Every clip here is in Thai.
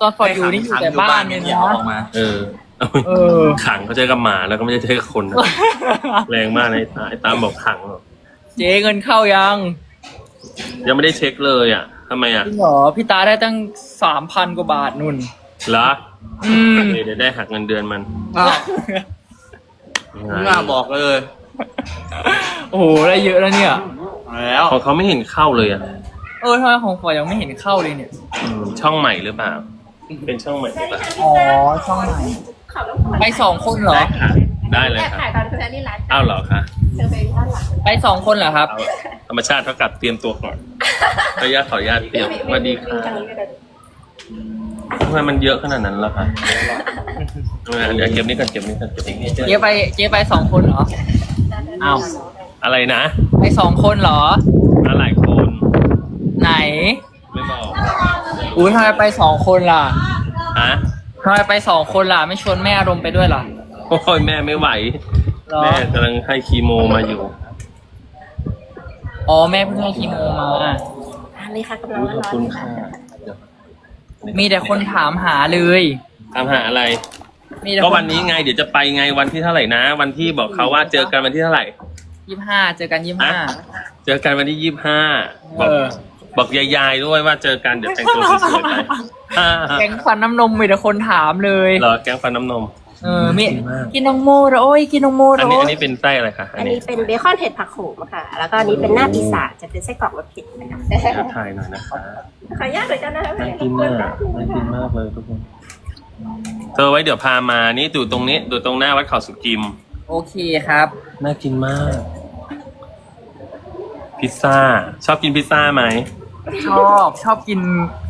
ตอนฟอร์ดอยู่นี่อยู่แต่บ้านเลยอย่นะออกมาเออเออขังเขาใช้กับหมาแล้วก็ไม่ได้ใช้กับคนนะแรงมากนะไอ้ตาไอ้ตามบอกขังเหรอเจ๊เงินเข้ายัง ยังไม่ได้เช็คเลยอะทำไมอะจริงเหรอพี่ตาได้ตั้งสามพันกว่าบาทนุ่นเหรออืมเดี๋ยวได้หักเงินเดือนมันอ้าวไม่น่าบอกเลย โอ้โหได้เยอะแล้วเนี่ยแล้วของเขาไม่เห็นเข้าเลยอะ เออทำไมของฟอร์ดยังไม่เห็นเข้าเลยเนี่ยอืมช่องใหม่หรือเปล่า เป็นช่องใหม่หรือเปล่า อ๋อช่องไหนไปสองคนเหรอ ได้ค่ะ ได้เลยแอบค่ะถ่ายตอนคุณแอนนี่ร้านอ้าวเหรอคะเธอไปด้านหลังไปสองคนเหรอครับ เอาธรรมชาติเท่ากับเตรียมตัวก่อนขออนุญาตขออนุญาตเตรียมสวัสดีค่ะทำไมมันเยอะขนาดนั้นล่ะคะเดี๋ยวเก็บนี้ก่อนเก็บนี้ก่อนเก็บนี้เจ๊ไปเจ๊ไปสองคนเหรอ อ้าว อะไรนะ ไปสองคนเหรอมาหลายคน ไหนไม่บอกอุ้ยทำไมไปสองคนล่ะฮะทำไมไปสองคนล่ะ ไม่ชวนแม่อารมณ์ไปด้วยล่ะโอ้ยแม่ไม่ไหว เหรอแม่กำลังให้คีโมมาอยู่อ๋อแม่เพิ่งให้คีโมมา อันนี้ค่ะกำลังอุ๊ยขอบร้อนคุณๆค่ะมีแต่คนถามหาเลย ตามหาอะไร มีแต่ก็วันนี้ไงเดี๋ยวจะไปไงวันที่เท่าไหร่นะ วันที่บอกเขาว่าเจอกันวันที่เท่าไหร่ ยี่ห้าเจอกันยี่ห้าฮะเจอกันวันที่ยี่สิบห้าบเออกอ บอกยายๆด้วยว่าเจอกันเดี๋ยวแต่งตัวสวยๆไปอ่าแกงฟันน้ำนมมีแต่คนถามเลย เหรอแกงฟันน้ำนม เออมีดีมาก กินนองโมเหรอโอ้ยกินนองโมเหรอันอนี้โอ้อันยนี้เป็นไส้อะไรคะอัอันนนี้นี้เป็นเบคอนเห็ดผักโขมค่ะ แล้วก็อันนี้เป็นหน้าปีศาจจะเป็นไส้กรอกรสเผ็ดนะคะเดี๋ยวถ่ายหน่อยนะคะขออนุญาตเลยกันนะคะน่ากินมากน่ากินมากเลยทุกคนเธอไว้เดี๋ยวพามานี่ดูตรงนี้ดูตรงหน้าวัดเขาสุกิม โอเคครับ น่ากินมาก พิซซ่า ชอบกินพิซซ่าไหม ชอบชอบกิน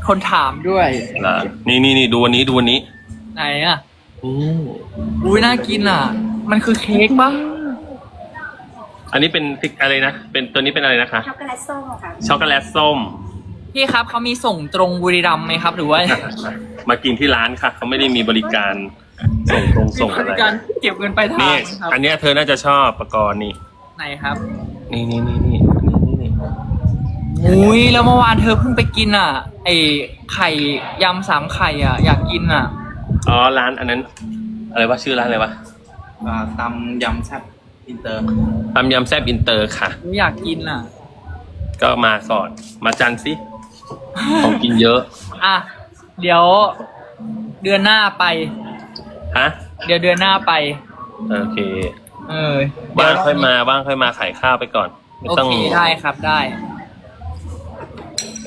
คนถามด้วยเหรอนี่นี่นี่ดูวันนี้ดูวันนี้ไหนอะอืมอุ้ยน่ากินอะ มันคือเค้กปะอันนี้เป็นพริกอะไรนะ เป็นตัวนี้เป็นอะไรนะคะ ช็อกโกแลตส้มค่ะ ช็อกโกแลตส้ม พี่ครับเขามีส่งตรงบุรีรัมย์ไหมครับ หรือว่ามากินที่ร้านค่ะ เขาไม่ได้มีบริการส่งตรงส่งมีอะไร การเก็บเงินไปลายทางนี่ครับอันเนี้ยเธอน่าจะชอบประกรณ์นี่ ไหนครับ นี่นี่นี่นี่นี่นี่นี่ อุ้ยแล้วเมื่อวานเธอเพิ่งไปกินอะ ไอไข่ยำสามไข่อะ อยากกินอะ อ๋อร้านอันนั้น อะไรวะชื่อร้านอะไรวะอ่าตำยำแซ่บอินเตอร์ตำยำแซ่บอินเตอร์ค่ะ อยากกินอะ ก็มาก่อนมาจันทร์สิของกินเยอะ อะ เดี๋ยวเดือนหน้าไป ฮะ เดี๋ยวเดือนหน้าไป โอเค เออว่างเดี๋ค่อยมาว่างค่อยมาขายข้าวไปก่อน ไม่โอต้อง เคได้ครับได้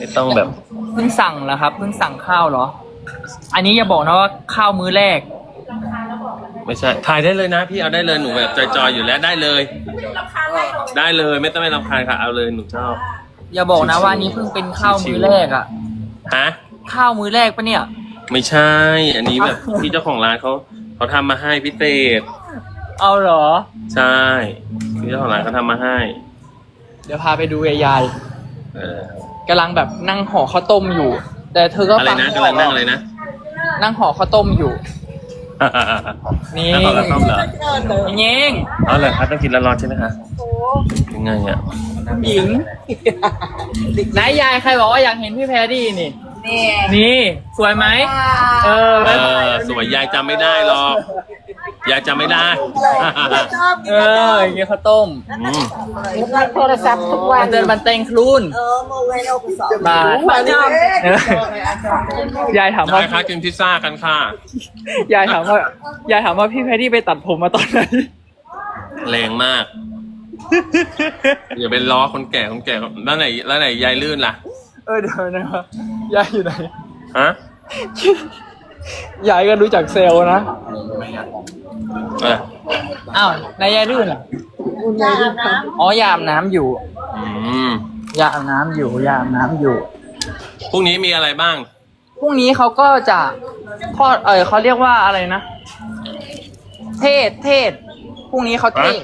ไม่ต้องแบบเพิ่งสั่งแล้วครับเพิ่งสั่งข้าวเหรอ อันนี้อย่าบอกนะว่าข้าวมื้อแรก ไม่ใช่ถ่ายได้เลยนะ พี่เอาได้เลยหนูแบบจอยๆอยู่แล้วได้เลย ได้เลยไม่ต้องไม่รำคาญค่ะเอาเลยหนูชอบ อย่าบอกนะว่าอันนี้เพิ่งเป็นข้าวมื้อแรกอะ ฮะ ข้าวมื้อแรกปะเนี่ย ไม่ใช่ อันนี้แบบพี่เจ้าของร้านเขาเขาทำมาให้พิเศษเอาเหรอ ใช่พี่เจ้าของร้านเขาทำมาให้ เดี๋ยวพาไปดูยาย เออๆ กำลังแบบนั่งห่อข้าวต้มอยู่ แต่เธอก็อะไรฟังนะไม่กำลังนั่งออะไรนะนั่งห่อข้าวต้มอยู่ นี่ นั่งขอกระต้มเหรอเงี้ยงเอาเลยครับต้องกินร้อนๆใช่ไหมคะยังไงอะหญิงนายยายใครบอกว่าอยากเห็นพี่แพรดี้นี่ นี่นี่ สวยไหม เออเออสวยยายจำไม่ได้หรอก ยายจำไม่ได้เอออย่างเงี้ยข้าวต้มอืมรับโทรศัพท์ทุกวัมันนเดินบันเตงครูน เออโมเวลอกสองบาทเออยายถามว่าได้ค่ะกินพิซซ่ากันค่ะ ยายถามว่ายายถามว่าพี่แพรรี่ไปตัดผมมาตอนไหน แรงมาก อย่าไปล้อคนแก่คนแก่แล้วไหนแล้วไหนยายลื่นล่ะ เออเดี๋ยวนะครับยายอยู่ไหน ฮะ ยายก็รู้จักเซลล์นะเอออ้าวนายยายลื่นอะอ๋อยาอาบน้ำอยู่ อืมยาอาบน้ำอยู่ ยาอาบน้ำอยู่พรุ่งนี้มีอะไรบ้าง พรุ่งนี้เขาก็จะทอดเออเขาเรียกว่าอะไรนะ เทศเทศพรุ่งนี้เขาเทศ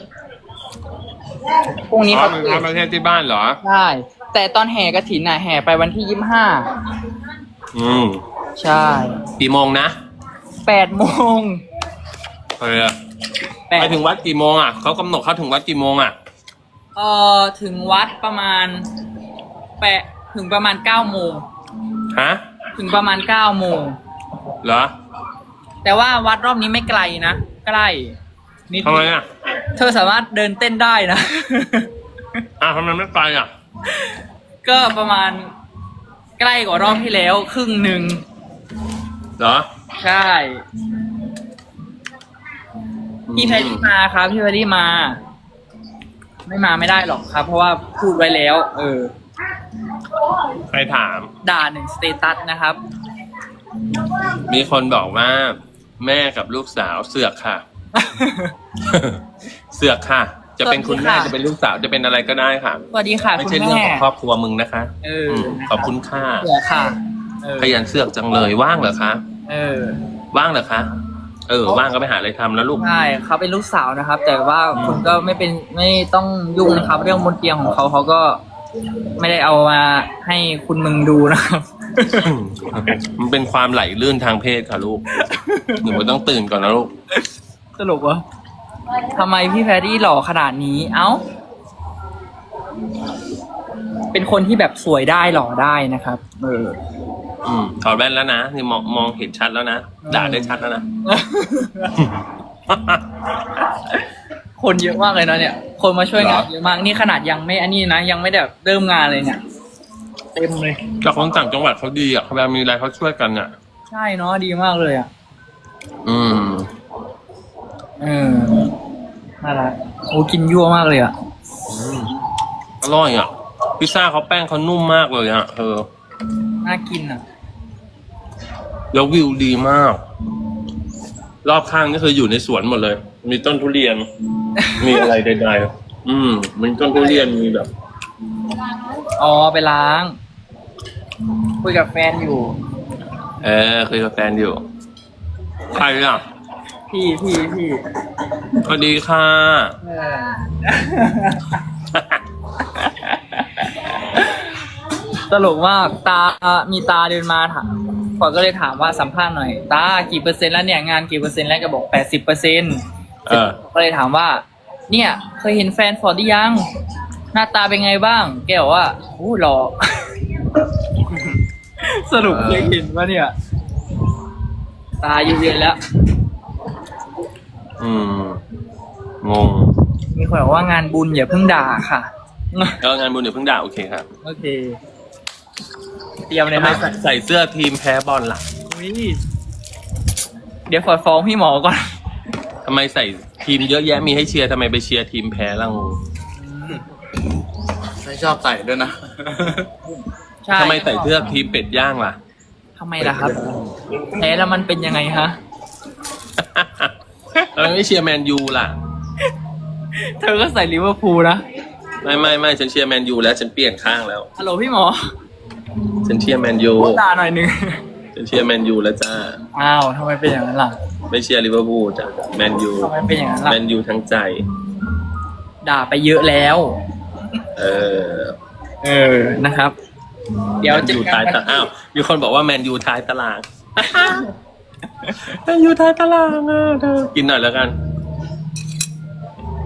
พรุ่งนี้อ๋อเขามึงเทศทำประเทศที่บ้านเหรอ ใช่แต่ตอนแห่กระถินน่ะแห่ไปวันที่ยี่สิบห้า อืม ใช่กี่โมงนะแปดโมงเออแปดไปถึงวัดกี่โมงอะเขากำหนดเข้าถึงวัดกี่โมงอะเอ่อถึงวัดประมาณแปดถึงประมาณเก้าโมงฮะถถึงประมาณเก้าโมงเหรอแต่ว่าวัดรอบนี้ไม่ไกลนะใกล้นิดทำไมอะเธอสามารถเดินเต้นได้นะ อะทำไมไม่ไปอะก็ประมาณใกล้กว่ารอบที่แล้วครึ่งหนึ่ง เหรอ ใช่ พี่แพรรี่มาครับ พี่แพรรี่มา ไม่มาไม่ได้หรอกครับ เพราะว่าพูดไว้แล้ว เออไปถาม ด่าหนึ่งสเตตัสนะครับ มีคนบอกว่า แม่กับลูกสาวเสือกค่ะ เสือกค่ะ จะเป็นคุณแม่สวัสดีค่ะ จะเป็นลูกสาวจะเป็นอะไรก็ได้ค่ะ สวัสดีค่ะไม่คุณใช่เรื่องแม่ ของครอบครัวมึงนะคะเออมขอบคุณค่ะ เสือค่ะเออ ขยันเสือกจังเลยว่างเหรอคะ เออ ว่างเหรอคะ เออ ว่างก็ไปหาอะไรทำแล้วลูก ใช่เขาเป็นลูกสาวนะครับ แต่ว่าคุณก็ไม่เป็นไม่ต้องยุ่งนะครับ เรื่องบนเตียงของเขาเขาก็ไม่ได้เอามาให้คุณมึงดูนะครับ มันเป็นความไหลลื่นทางเพศค่ะลูก หนูก็ต้องตื่นก่อนนะลูก สรุปวะทำไมพี่แพรรี่หล่อขนาดนี้ เอ้า เป็นคนที่แบบสวยได้หล่อได้นะครับ เออ อืมถอดแว่นแล้วนะนี่มองมองเห็นชัดแล้วนะด่าได้ชัดแล้วนะ คนเยอะมากเลยนะเนี่ย คนมาช่วยงานเหรอ เยอะมากนี่ขนาดยังไม่อันนี้นะยังไม่แบบเริ่มงานเลยเนี่ยเต็มเลยจากคนต่างจังหวัดเขาดีอะเขาแบบมีอะไรเขาช่วยกันอะ ใช่เนาะดีมากเลยอะอืม เออน่ารักโอ้กินยั่วมากเลยอะอร่อยอะ พิซซ่าเขาแป้งเขานุ่มมากเลยอะเออ น่ากินอะ แล้ววิวดีมาก รอบข้างนี่คืออยู่ในสวนหมดเลย มีต้นทุเรียน มีอะไรใดๆอืมมีต้นทุเรียนมีแบบ อ๋อไปล้าง คุยกับแฟนอยู่ เออเคยกับแฟนอยู่ ใครอะพี่พี่พี่สวัสดีค่ะ เออ ตลกมากตามีตาเดินมาถามฟอร์ดก็เลยถามว่าสัมภาษณ์หน่อย ตากี่เปอร์เซ็นต์แล้วเนี่ยงานกี่เปอร์เซ็นต์แล้วก็บอกแปดสิบเปอร์เซ็นต์เออ ก็เลยถามว่า เนี่ย เคยเห็นแฟนฟอร์ดหรือยัง หน้าตาเป็นไงบ้าง แกบอกว่าอู้หล่อ สรุปเคยเห็นว่าเนี่ย ตาอยู่เย็นแล้ว อืม งงมีคนบอกว่างานบุญอย่าเพิ่งด่าค่ะ เอองานบุญเดี๋ยวเพิ่งด่าโอเคครับ โอเค เตรียมเลยทำไมนะใส่เสื้อทีมแพ้บอลล่ะอุ๊ยเดี๋ยวฟอร์ดฟ้องพี่หมอก่อน ทำไมใส่ทีมเยอะแยะมีให้เชียร์ทำไมไปเชียร์ทีมแพ้ล่ะงงไม่ชอบใส่ด้วยนะ ใช่ทำไมใส่เสื้อทีมเป็ดย่างล่ะ ทำไมล่ะครับแพ้แล้วมันเป็นยังไงฮะทำไมไม่เชียร์แมนยูล่ะ เธอก็ใส่ลิเวอร์พูลนะไม่ไม่ไม่ฉันเชียร์แมนยูแล้วฉันเปลี่ยนข้างแล้ว ฮัลโหลพี่หมอ ฉันเชียร์แมนยูด่าหน่อยนึงฉันเชียร์แมนยูแล้วจ้า อ้าวทำไมเป็นอย่างนั้นล่ะไม่เชียร์ลิเวอร์พูลจ้ะแมนยูทำไมเป็นอย่างนั้นล่ะแมนยูทั้งใจ ด่าไปเยอะแล้ว เออ เออนะครับ เดี๋ยวแมนจะยูท้ายตารางอ้าวมีคนบอกว่าแมนยูท้ายตารางแมนยูท้ายตารางอะเธอกินหน่อยแล้วกัน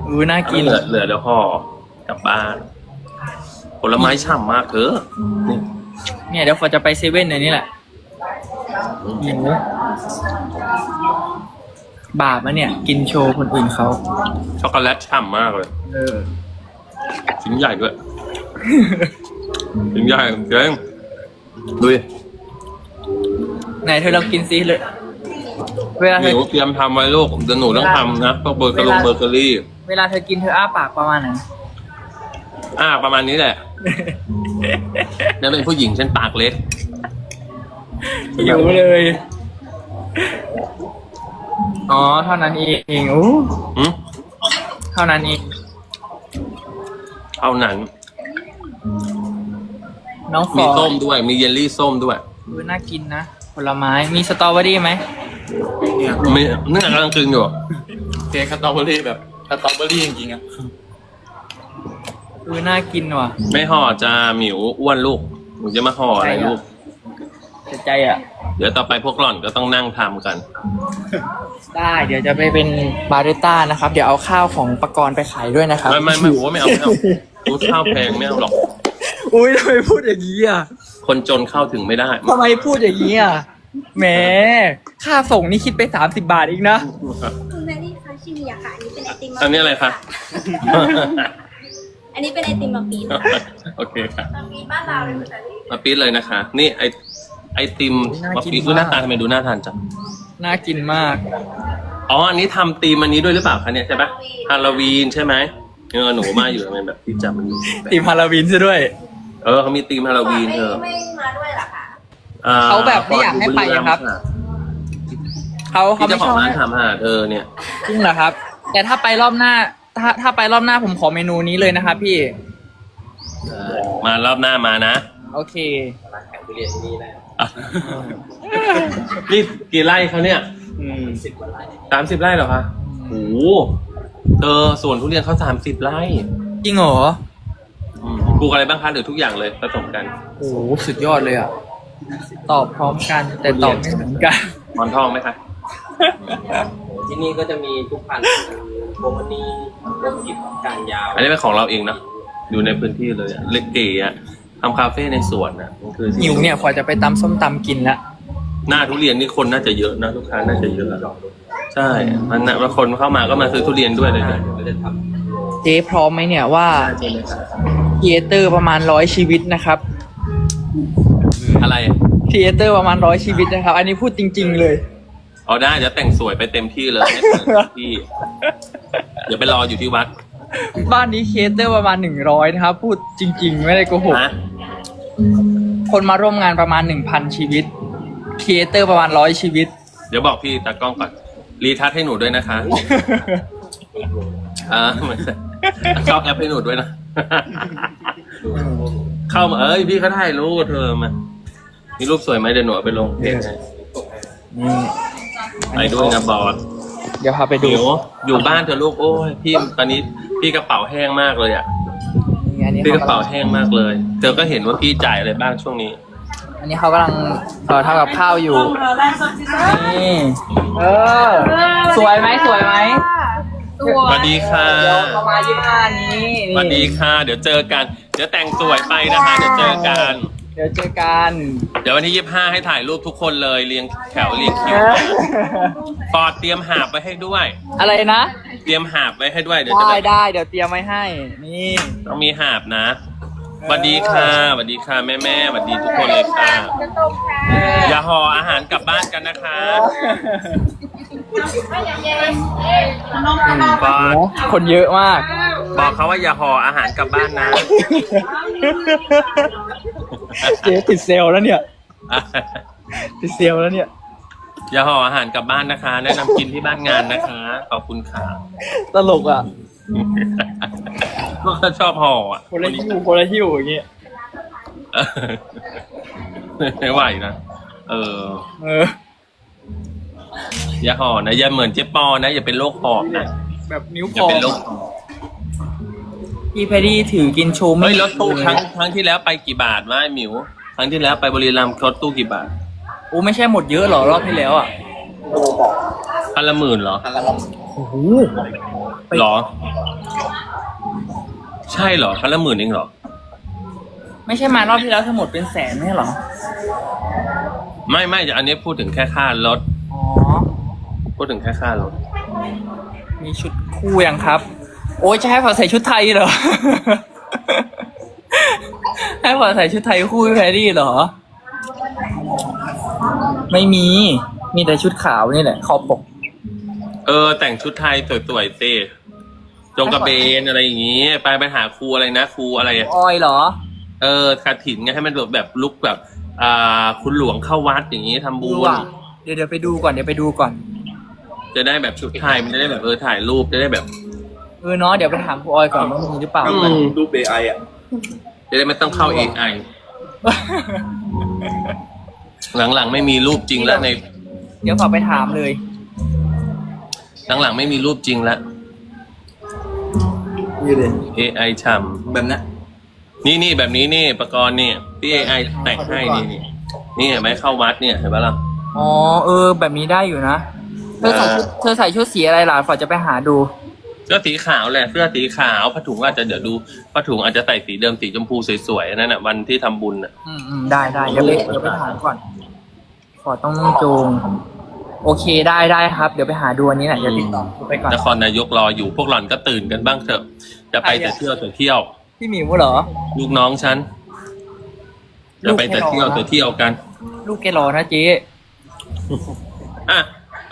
อู้น่ากินเหลือเหลือเดี๋ยวห่อกลับบ้าน ผลไม้ฉ่ำมากเธอนี่ เนี่ยเดี๋ยวฟอร์ดจะไปเซเว่นในนี้แหละหิวบาปนะเนี่ย กินโชว์คนอื่นเขาช็อกโกแลตฉ่ำมากเลย เออชิ้นใหญ่ด้วยชิ้นใหญ่เก่งดูดิไหนเธอลองกินซิเลยเวลาหเธอนูเตรียมทำไว้ลูกเดี๋ยวหนูต้องทำนะพวกเบอร์กะลงเบอร์เกอรี่ เวลาเธอกินเธออ้าปากประมาณไหนอ่า ประมาณนี้แหละ แล้วเป็นผู้หญิงฉันปากเล็กหิวเลย อ๋อ เท่านั้นเองอู้หืมเท่านั้นเองเท่านั้นน้องฟมีอส้มร์ด้วย มีเยลลี่ส้มด้วยดูน่ากินนะ ผลไม้ มีสตรอเบอรี่ไหมเนี่ยมีเนื้อกำลังกินอยู่ เค้กสตรอเบอรี่แบบสตรอเบอรี่จริงๆอะ ดูน่ากินว่ะ ไม่ห่อจะหมิวอ้วนลูกหนูจะมาห่ออะไรลูกเสียใจอะ เดี๋ยวต่อไปพวกหล่อนก็ต้องนั่งทำกัน ได้เดี๋ยวจะไปเป็นบาริสต้านะครับ เดี๋ยวเอาข้าวของปกรณ์ไปขายด้วยนะครับไม่ไม่ไม่โอ้ไม่เอาไม่เอารู้ข้าวแพงไม่เอาหรอก อุ้ยทำไมพูดอย่างนี้อะคนจนเข้าถึงไม่ได้ทำไมพูดอย่างนี้อะแหมค่าส่งนี่คิดไปสามสิบาทอีกนะ คุณแมรี่คะชิมีอะค่ะ อันนี้เป็นไอติมอันนี้อะไรคะ อันนี้เป็นไอติมมะปี๊ดโอเคค่ะมะปี๊ดบ้านเราเลยคุณแมรี่มาปี๊ดเลยนะคะ นี่ไอไอติมน่ามากินปี๊ดดูหน้ามาก ตาทำไมดูน่าทานจังน่ากินมาก อ๋ออันนี้ทำธีมอันนี้ด้วยหรือเปล่าคะเนี่ยใช่ปะฮาโลวีนใช่ไหมเออหนูมาอยู่ทำไมแบบที่จำมันอยู่ตีมฮาโลวีนซะด้วย เออเขามีธีมฮาโลวีนเธอไม่ไม่มาด้วยเหรอคะอ่เขาแบบไม่อยากให้ไปครับ เขาเขาที่ไม่เจ้าชขอองบร้านให้ทำหาเธอเนี่ย จริงเหรอครับ แต่ถ้าไปรอบหน้า ถ้าถ้าไปรอบหน้าผมขอเมนูนี้เลยนะครับพี่ มารอบหน้ามานะโอเคอะนี่กี่ไร่เขาเนี่ยสามสิบไร่เหรอคะโอ้โหเธอสวนทุเรียนเขาสามสิบไร่จริงเหรออืมปลูกอะไรบ้างคะหรือทุกอย่างเลยผสมกันโอ้โหสุดยอดเลยอะ ตอบพร้อมกันแต่ตอบไม่เหมือนกัน หมอนทองไหมคะ ที่นี่ก็จะมีทุกพันธุ์ โบมานีพวกกิบการยาวอันนี้เป็นของเราเองเนอะอยู่ในพื้นที่เลยอะเล็กเก๋อะทำคาเฟ่ในสวนอะมันคือสิ่งหิวเนี่ยกว่าจะไปตำส้มตำกินละหน้าทุเรียนนี่คนน่าจะเยอะนะลูกค้าน่าจะเยอะอะใช่มันนะว่าคนเข้ามาก็มาซื้อทุเรียนด้วยเลยเนี่ยก็จะทเจ๊พร้อมไหมเนี่ยว่าใช่ไหมคะเทเตอร์ประมาณร้อยชีวิตนะครับอะไรเทเตอร์ประมาณร้อยชีวิตนะครับ อันนี้พูดจริง ๆ เลย เอาได้เดี๋ยวแต่งสวยไปเต็มที่เลยให้เต็มที่ เดี๋ยวไปรออยู่ที่วัดบ้านนี้เคเตอร์ประมาณหนึ่งร้อยนะครับ พูดจริง ๆ ไม่ได้โกหกนะคนมาร่วมงานประมาณหนึ่งพันชีวิตเคเตอร์ประมาณร้อยชีวิต เดี๋ยวบอกพี่ตากล้องก่อนรีทัชให้หนูด้วยนะคะอ่าไม่ใช่เข้าแอปให้หนูด้วยนะ เข้ามาเอ้ยพี่เขาถ่ายรูปเธอมามีรูปสวยไหมเดี๋ยวหนูเอาไปลงเพจให้ นี่ ไปด้วยนะบอสเดี๋ยวพาไปดูหิวอยู่บ้านเธอะลูกโอ้ยพี่ตอนนี้พี่กระเป๋าแห้งมากเลยอะนี่อันนี้พี่กเขาระกำเป๋าลังแห้งมากเลย เธอก็เห็นว่าพี่จ่ายอะไรบ้างช่วงนี้ อันนี้เขากำลังเอ่อทำกับข้าวอยู่นี่เออสวยไหมสวยไหมสวัสดีค่ะเดี๋ยวเขามายี่ห้านี้สวัสดีค่ะ เดี๋ยวเจอกัน เดี๋ยวแต่งสวยไปนะคะเดี๋ยวเจอกัน เดี๋ยวเจอกันเดี๋ยววันที่ยี่ห้าให้ถ่ายรูปทุกคนเลยเรียงแถวเรียงคิวฟอร์ดเตรียมหาบไว้ให้ด้วย อะไรนะ เตรียมหาบไว้ให้ด้วยเดี๋ยวจะได้แบบได้เดี๋ยวเตรียมไว้ให้ นี่ต้องมีหาบนะสวัสดีค่ะสวัสดีค่ะแม่แม่ๆสวัสดีทุกคนเลยค่ะอย่าห่ออาหารกลับบ้านกันนะคะบอสคนเยอะมาก บอกเขาว่าอย่าห่ออาหารกลับบ้านนะ เจ๊ติดเซลล์แล้วเนี่ย ติดเซลล์แล้วเนี่ย อย่าห่ออาหารกลับบ้านนะคะ แนะนำกินที่บ้านงานนะคะ ขอบคุณค่ะตลกอะก็เขาชอบห่ออะคนละหิ้วคนละหิ้วอย่างเงี้ยเออไม่ไหวนะ เออ เออ อย่าห่อนะ อย่าเหมือนเจ๊ปอนะ อย่าเป็นโรคหอบนะ แบบนิ้วอพย่าองเป็นโรคหอบ พี่แพดดี้ถือกินโชว์ไม่เฮ้ยรถตู้เลยครั้งครั้งที่แล้วไปกี่บาทวะไอ้หมิว ครั้งที่แล้วไปบุรีรัมย์รถตู้กี่บาทโอ้ไม่ใช่หมดเยอะหรอรอบที่แล้วอะพันละหมื่นเหรอำพันละลโอ้โหเหรอ ใช่เหรอพันละหมื่นเองเหรอ ไม่ใช่มารอบที่แล้วทั้งหมดเป็นแสนไม่ใช่เหรอไม่ไม่อันนี้พูดถึงแค่ค่ารถอ๋อพูดถึงแค่ค่ารถมีชุดคู่ยังครับ โอ้ยจะให้ฝอใส่ชุดไทยเหรอ ให้ฝอใส่ชุดไทยคู่พี่แพดดี้เหรอ ไม่มี มีแต่ชุดขาวนี่แหละคอปก เออ แต่งชุดไทยสวยๆเต้จงกระเบนอะไรอย่างงี้ ไปไปหาครูอะไรนะครูอะไรอะออยเหรอ เออคาถินไงให้มันแบบแบบลุกแบบ อ่า คุณหลวงเข้าวัดอย่างงี้ทำบุดูญ อะ เดี๋ยวเดี๋ยวไปดูก่อนเดี๋ยวไปดูก่อน จะได้แบบชุดไทยมันจะได้แบบเออถ่ายรูปจะได้แบบ เออเนาะเดี๋ยวไปถามครูออยก่อนว่ามีหรือเปล่า อื ม รูปเบไออะ จะได้ไม่ต้องเข้า AI หลังๆไม่มีรูปจริงแล้วใน เดี๋ยวขอไปถามเลย หลังๆไม่มีรูปจริงแล้ว นี่เลย AI ฉ่ำแบบนั้นนี่นี่แบบนี้นี่ประกรณ์นี่ที่ AI แต่งให้นี่นี่นี่เห็นไหมเข้าวัดเนี่ยเห็นปะล่ะ อ๋อเออ แบบนี้ได้อยู่นะ เธอใส่ชุดเธอใส่ชุดสีอะไรล่ะฝอจะไปหาดู เสื้อสีขาวแหละเสื้อสีขาวผ้าถุงอาจจะเดี๋ยวดูผ้าถุงอาจจะใส่สีเดิมสีชมพูสวยๆนั่นน่ะวันที่ทำบุญน่ะ อืมอืมได้ได้เดี๋ยวไปเดี๋ยวไปถามก่อน ขอต้องจูง โอเคได้ได้ครับ เดี๋ยวไปหาดูอันนี้หน่อยเดี๋ยวติดต่อไปก่อน นครนายกรออยู่พวกหล่อนก็ตื่นกันบ้างเถอะ จะไปแต่เที่ยวแต่เที่ยว พี่หมิวเหรอ ลูกน้องฉันจะไปแต่เที่ยวแต่เที่ยวกัน ลูกแกรอนะเจ๊อะ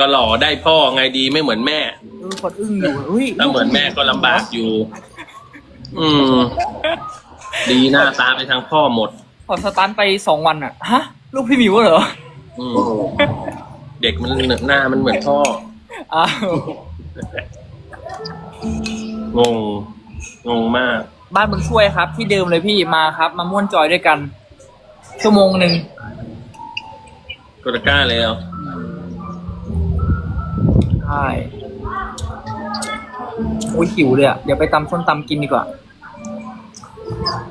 ก็หล่อได้พ่อไงดีไม่เหมือนแม่เออคนอึ้งอยู่อุ้ยถ้าเหมือนแม่ก็ลำบากอยู่ อืม ดีหน้าตาไปทางพ่อหมดขอสตันไปสองวันอะ ฮะ ลูกพี่หมิวเหรออืมเด็กมันหน้ามันเหมือนพ่อ อ้าวงง งงมาก บ้านบุญช่วยครับ ที่เดิมเลยพี่มาครับ มาม่วนจอยด้วยกัน ชั่วโมงหนึ่ง กดตะกร้าเลยเหรอ ใช่อุ้ยหิวเลยอะ เดี๋ยวไปตำส้นตำกินดีกว่า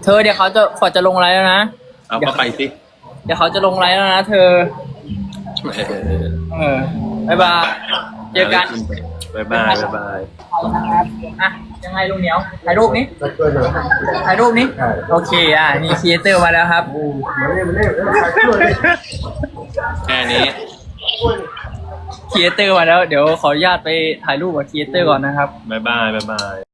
เธอเดี๋ยวเขาจะฝอจะลงไลน์แล้วนะ เอาเข้าไปสิ เดี๋ยวเขาจะลงไลน์แล้วนะเธอ เออเออบ๊ายบาย เจอกันบายบายบายบายนะครับอะยังไงลุงเหนียว ถ่ายรูปนี้ ถ่ายรูปนี้ โอเคอะ นี่ครีเอเตอร์มาแล้วครับแค่นี้ ครีเอเตอร์มาแล้ว เดี๋ยวขออนุญาตไปถ่ายรูปกับครีเอเตอร์ก่อนนะครับบายบายบายบาย